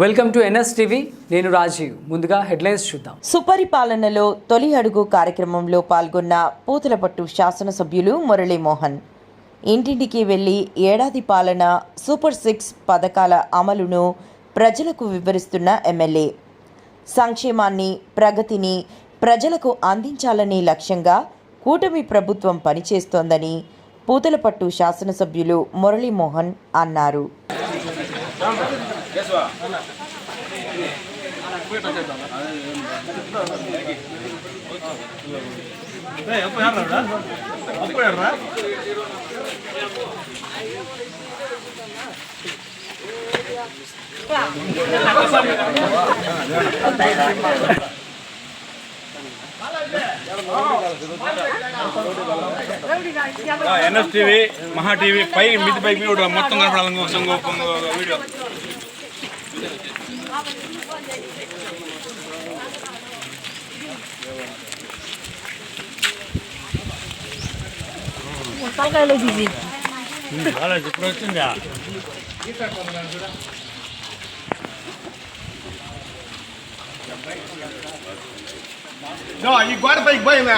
Welcome to NS TV. నేను రాజీవ్. ముందుగా headlines చూద్దాం. సుపరిపాలనలో తొలి అడుగు కార్యక్రమంలో పాల్గొన్న పూతలపట్టు శాసనసభ్యులు మురళీమోహన్ ఇంటింటికి వెళ్ళి ఏడాది పాలన సూపర్ సిక్స్ పథకాల అమలును ప్రజలకు వివరిస్తున్న ఎమ్మెల్యే. సంక్షేమాన్ని ప్రగతిని ప్రజలకు అందించాలనే లక్ష్యంగా కూటమి ప్రభుత్వం పనిచేస్తోందని పూతలపట్టు శాసనసభ్యులు మురళీమోహన్ అన్నారు. ఎన్ఎస్ టీవీ మహా టీవీ పై మిది పై కూడా మొత్తం కనపడాలి ఇంకో ఇంకో ఇంకో వీడియో ఇప్పుడు వచ్చిందా ఈ గోడ పైకి పోయినా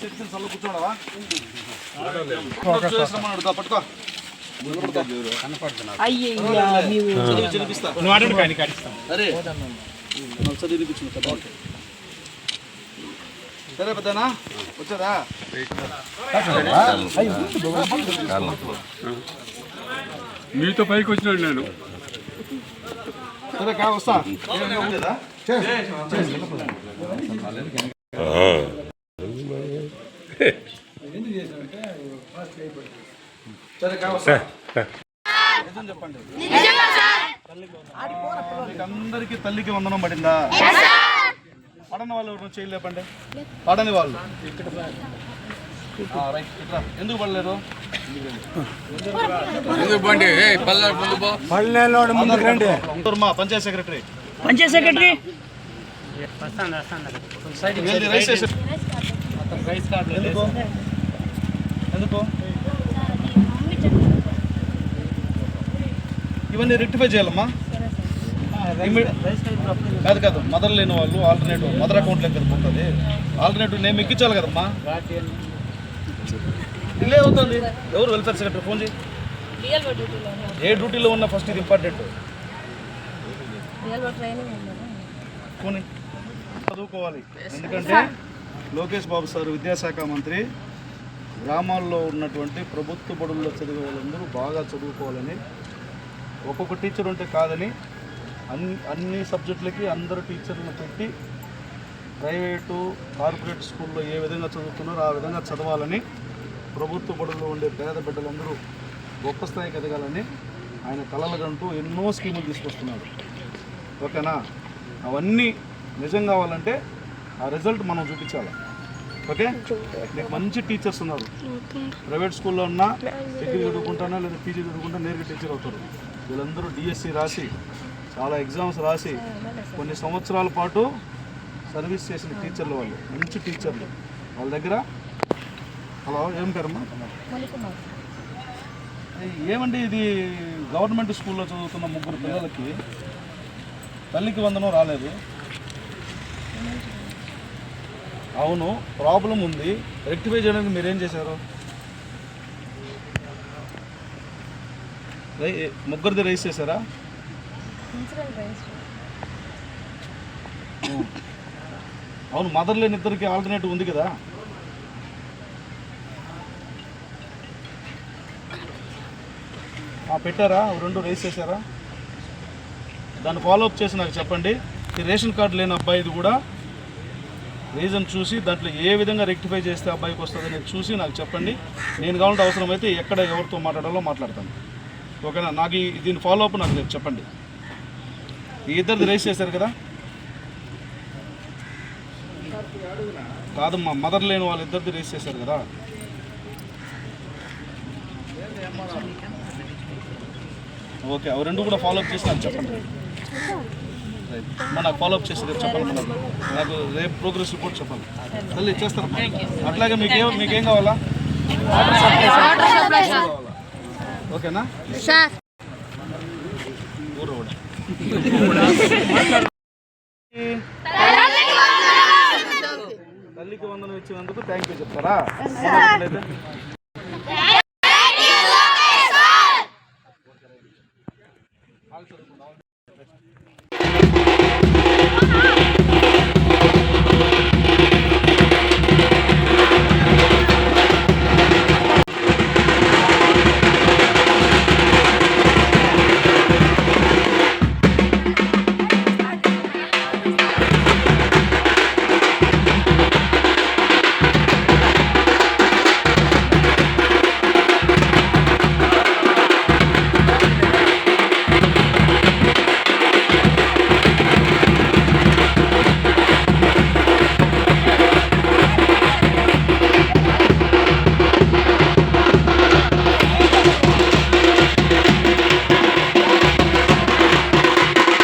చెట్టు చల్లు కూర్చోడవా చేసినామని అడుగుతా, పట్టుకో. చదివి చదివిస్తా నువ్వు ఆడండి కానీ కడిస్తాం సరే చదివిపించిన కదా ఓకే సరే పెద్దనా? వచ్చారా మీతో పైకి వచ్చినాడు నేను. సరే కా వస్తా? సరే కా చెప్పండి అందరికీ తల్లికి వందనం పడిందా? పడని వాళ్ళు ఎవరు చేయి లేపండి పడని వాళ్ళు. ఆ, రైట్ ఇట్లా ఎందుకు పడలేదు? మా పంచాయత్ సెక్రటరీ. పంచాయత్ సెక్రటరీ? ఏంది రైస్ స్టేషన్ ఎందుకు ఎందుకు? ఇవన్నీ రెక్టిఫై చేయాలమ్మా. కాదు కాదు. మదర్ లేని వాళ్ళు ఆల్టర్నేటివ్ మదర్ అకౌంట్ లెక్క పోతుంది. ఆల్టర్నేటివ్ నేమ్ ఎక్కించాలి కదమ్మా. డిలే అవుతుంది. ఎవరు వెల్ఫేర్ సెక్రటరీ ఫోన్ చేయి. ఏ డ్యూటీలో ఉన్నా ఫస్ట్ ఇది ఇంపార్టెంట్ పోనీ చదువుకోవాలి. ఎందుకంటే లోకేష్ బాబు సార్ విద్యాశాఖ మంత్రి. గ్రామాల్లో ఉన్నటువంటి ప్రభుత్వ బడుల్లో చదివే వాళ్ళందరూ బాగా చదువుకోవాలని ఒక్కొక్క టీచర్ ఉంటే కాదని అన్ని అన్ని సబ్జెక్టులకి అందరు టీచర్లను పెట్టి ప్రైవేటు కార్పొరేట్ స్కూల్లో ఏ విధంగా చదువుతున్నారో ఆ విధంగా చదవాలని ప్రభుత్వ బడుల్లో ఉండే పేద బిడ్డలందరూ గొప్ప స్థాయికి ఎదగాలని ఆయన కలలుగంటూ ఎన్నో స్కీములు తీసుకొస్తున్నారు. ఓకేనా? అవన్నీ నిజం కావాలంటే ఆ రిజల్ట్ మనం చూపించాలి. ఓకే? మీకు మంచి టీచర్స్ ఉన్నారు. ప్రైవేట్ స్కూల్లో ఉన్నా డిగ్రీ చదువుకుంటానా లేదా పీజీ చదువుకుంటా నేరుగా టీచర్ అవుతారు. వీళ్ళందరూ డిఎస్సి రాసి చాలా ఎగ్జామ్స్ రాసి కొన్ని సంవత్సరాల పాటు సర్వీస్ చేసిన టీచర్లు వాళ్ళు మంచి టీచర్లు. వాళ్ళ దగ్గర హలో ఏం పేరమ్మా ఏమండి ఇది గవర్నమెంట్ స్కూల్లో చదువుతున్న ముగ్గురు పిల్లలకి తల్లికి వందనం రాలేదు. అవును ప్రాబ్లం ఉంది. రెక్టిఫై చేయడానికి మీరేం చేశారు? ముగ్గురిది రైస్ చేశారా? అవును మదర్ లేని ఇద్దరికి ఆల్టర్నేటివ్ ఉంది కదా. పెట్టారా? రెండు రేస్ చేశారా? దాన్ని ఫాలోఅప్ చేసి నాకు చెప్పండి. ఈ రేషన్ కార్డు లేని అబ్బాయిది కూడా రీజన్ చూసి దాంట్లో ఏ విధంగా రెక్టిఫై చేస్తే అబ్బాయికి వస్తుంది అనేది చూసి నాకు చెప్పండి. నేను కావాలంటే అవసరమైతే ఎక్కడ ఎవరితో మాట్లాడాలో మాట్లాడతాను. ఓకేనా? నాకు దీని ఫాలోఅప్ నాకు చెప్పండి. ఇద్దరిది రేస్ చేశారు కదా? కాదమ్మా మదర్ లేని వాళ్ళిద్దరిది రేస్ చేశారు కదా? ఓకే అవి రెండు కూడా ఫాలో అప్ చేసి నాకు చెప్పండి. రైట్. మా నాకు ఫాలో అప్ చేసి రేపు చెప్పండి మనకు నాకు రేపు ప్రోగ్రెస్ రిపోర్ట్ చెప్పాలి. తల్లి చేస్తాను అట్లాగే మీకేం మీకేం కావాలా? కావాలా? ఓకేనా? సార్ ఊరు కూడా. తల్లికి వందనం ఇచ్చినందుకు థ్యాంక్ యూ చెప్తారా?